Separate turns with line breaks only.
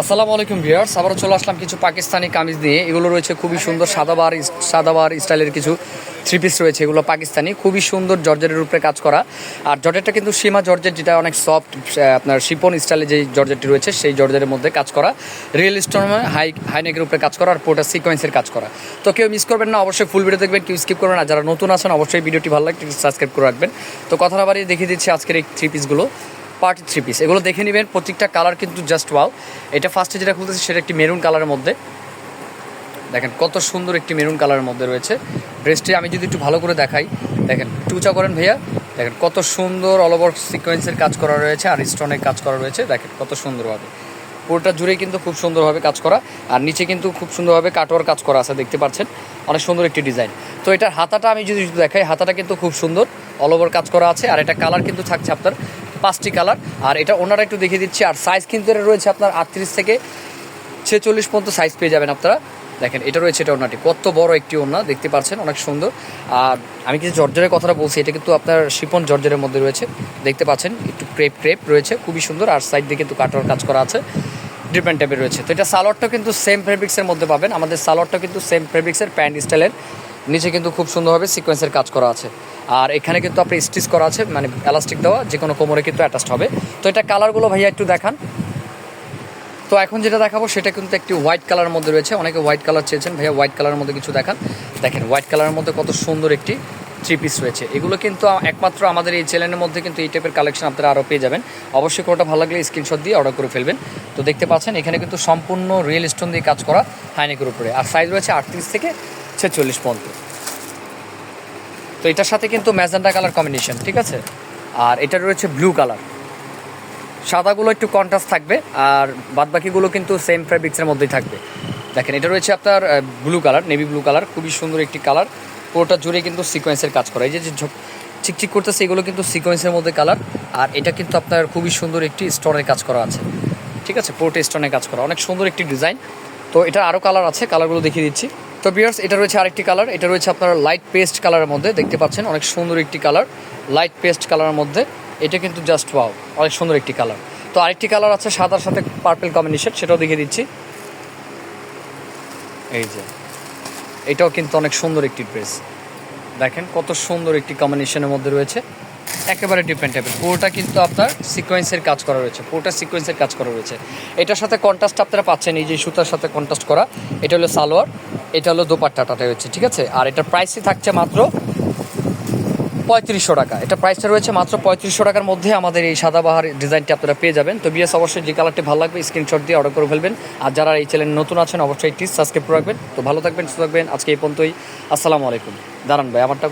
আসসালামু আলাইকুম ভিউয়ার্স, আবারও চলে আসলাম কিছু পাকিস্তানি কামিজ নিয়ে। এগুলো রয়েছে খুবই সুন্দর সাদাবার সাদাবার স্টাইলের কিছু থ্রি পিস রয়েছে। এগুলো পাকিস্তানি, খুবই সুন্দর জর্জেটের উপরে কাজ করা। আর জর্জেটটা কিন্তু সীমা জর্জেট, যেটা অনেক সফট আপনার শিপন স্টাইলে যে জর্জেটটি রয়েছে, সেই জর্জেটের মধ্যে কাজ করা। রিয়েল স্টোনে হাই হাইনেকের উপরে কাজ করা আর পুরোটা সিকোয়েন্সের কাজ করা। তো কেউ মিস করবেন না, অবশ্যই ফুল ভিডিও দেখবেন, কেউ স্কিপ করবেন না। যারা নতুন আছেন, অবশ্যই ভিডিওটি ভালো লাগে সাবস্ক্রাইব করে রাখবেন। তো কথা না বাড়িয়ে দেখিয়ে দিচ্ছি আজকের এই থ্রি পিসগুলো পার্টি থ্রি পিস। এগুলো দেখে নেবেন, প্রত্যেকটা কালার কিন্তু জাস্ট ওয়াও এটা ফার্স্টে যেটা খুলতেছে সেটা একটি মেরুন কালারের মধ্যে। দেখেন, কত সুন্দর একটি মেরুন কালারের মধ্যে রয়েছে। ড্রেসটি আমি যদি একটু ভালো করে দেখাই, দেখেন টুচা করেন ভাইয়া। দেখেন, কত সুন্দর অল ওভার সিকোয়েন্সের কাজ করা রয়েছে আর স্টোনের কাজ করা রয়েছে। দেখেন, কত সুন্দরভাবে। পুরোটা জুড়েই কিন্তু খুব সুন্দরভাবে কাজ করা। আর নিচে কিন্তু খুব সুন্দরভাবে কাটোয়ার কাজ করা আছে, দেখতে পাচ্ছেন। অনেক সুন্দর একটি ডিজাইন তো এটার হাতাটা আমি যদি দেখাই, হাতাটা কিন্তু খুব সুন্দর। অল ওভার কাজ করা আছে। আর এটা কালার কিন্তু থাকছে আপনার পাঁচটি কালার। আর এটা ওনারা একটু দেখিয়ে দিচ্ছি। আর সাইজ কিন্তু এটা রয়েছে আপনার আটত্রিশ থেকে ছেচল্লিশ পর্যন্ত সাইজ পেয়ে যাবেন আপনারা। দেখেন, এটা রয়েছে এটা ওনাটি। কত বড় একটি ওনা দেখতে পাচ্ছেন, অনেক সুন্দর। আর আমি কিছু জর্জরের কথাটা বলছি, এটা কিন্তু আপনার শিপন জর্জরের মধ্যে রয়েছে। দেখতে পাচ্ছেন, একটু ক্রেপ ক্রেপ রয়েছে, খুবই সুন্দর। আর সাইড দিয়ে কিন্তু কাটার কাজ করা আছে ডিফারেন্ট টাইপের রয়েছে। তো এটা সালোয়ারটা কিন্তু সেম ফেব্রিক্সের মধ্যে পাবেন। আমাদের সালোয়ারটা কিন্তু সেম ফেব্রিক্সের প্যান্ট স্টাইলের। নিচে কিন্তু খুব সুন্দরভাবে সিকোয়েন্সের কাজ করা আছে। আর এখানে কিন্তু আপনি স্টিচ করা আছে মানে এলাস্টিক দেওয়া যে কোনো কোমরে কিন্তু অ্যাটাচড হবে। তো এটা কালারগুলো ভাইয়া একটু দেখান। তো এখন যেটা দেখাবো, সেটা কিন্তু একটি হোয়াইট কালারের মধ্যে রয়েছে। অনেকে হোয়াইট কালার চেয়েছেন, ভাইয়া হোয়াইট কালারের মধ্যে কিছু দেখান। দেখেন হোয়াইট কালারের মধ্যে কত সুন্দর একটি থ্রি পিস রয়েছে। এগুলো কিন্তু একমাত্র আমাদের এই চ্যানেলের মধ্যে কিন্তু এই টাইপের কালেকশন আপনারা আরও পেয়ে যাবেন। অবশ্যই কোনোটা ভালো লাগলে স্ক্রিনশট দিয়ে অর্ডার করে ফেলবেন। তো দেখতে পাচ্ছেন, এখানে কিন্তু সম্পূর্ণ রিয়েল স্টোন দিয়ে কাজ করা হাইনেকের উপরে। আর সাইজ রয়েছে আটত্রিশ থেকে ছেচল্লিশ পর্যন্ত। তো এটার সাথে কিন্তু ম্যাজেন্ডা কালার কম্বিনেশন ঠিক আছে? আর এটা রয়েছে ব্লু কালার সাদাগুলো একটু কন্ট্রাস্ট থাকবে, আর বাদবাকিগুলো কিন্তু সেম ফ্যাব্রিক্সের মধ্যেই থাকবে। দেখেন, এটা রয়েছে আপনার blue colour navy blue colour খুবই সুন্দর একটি কালার পুরোটা জুড়ে কিন্তু সিকোয়েন্সের কাজ করা। এই যে চিকচিক করতেছে, এগুলো কিন্তু সিকোয়েন্সের মধ্যে কালার আর এটা কিন্তু আপনার খুবই সুন্দর একটি স্টোনের কাজ করা আছে। ঠিক আছে? পুরোটা স্টোনের কাজ করা। অনেক সুন্দর একটি ডিজাইন তো এটা আরও কালার আছে কালারগুলো দেখিয়ে দিচ্ছি। তো বিয়ার্স এটা রয়েছে আরেকটি কালার এটা রয়েছে আপনার লাইট পেস্ট কালারের মধ্যে, দেখতে পাচ্ছেন, অনেক সুন্দর একটি কালার লাইট পেস্ট কালারের মধ্যে, এটা কিন্তু জাস্ট ওয়াও অনেক সুন্দর একটি কালার তো আরেকটি কালার আছে সাদার সাথে পার্পেল কম্বিনেশন সেটাও দেখিয়ে দিচ্ছি। এই যে, এটাও কিন্তু অনেক সুন্দর একটি ড্রেস দেখেন কত সুন্দর একটি কম্বিনেশনের মধ্যে রয়েছে। একেবারে ডিফারেন্ট টাইপের পুরোটা কিন্তু আপনার সিকোয়েন্সের কাজ করা রয়েছে। পুরোটা সিকোয়েন্সের কাজ করা রয়েছে। এটার সাথে কন্ট্রাস্ট আপনারা পাচ্ছেন, এই যে সুতার সাথে কন্ট্রাস্ট করা। এটা হলো সালোয়ার, এটা হলো দোপাট্টাটা রয়েছে ঠিক আছে? আর এটার প্রাইসই থাকছে মাত্র পঁয়ত্রিশশো টাকা। এটা প্রাইসটা রয়েছে মাত্র পঁয়ত্রিশশো টাকার মধ্যে আমাদের এই সাদাবাহার ডিজাইনটি আপনারা পেয়ে যাবেন। তো বিএস অবশ্যই যে কালারটি ভালো লাগবে স্ক্রিনশট দিয়ে অর্ডার করে ফেলবেন। আর যারা এই চ্যানেল নতুন আছেন, অবশ্যই টিস সাবস্ক্রাইব করে রাখবেন। তো ভালো থাকবেন, সুস্থ থাকবেন। আজকে এই পর্যন্তই। আসসালামু আলাইকুম। দাঁড়ান ভাই, আমারটা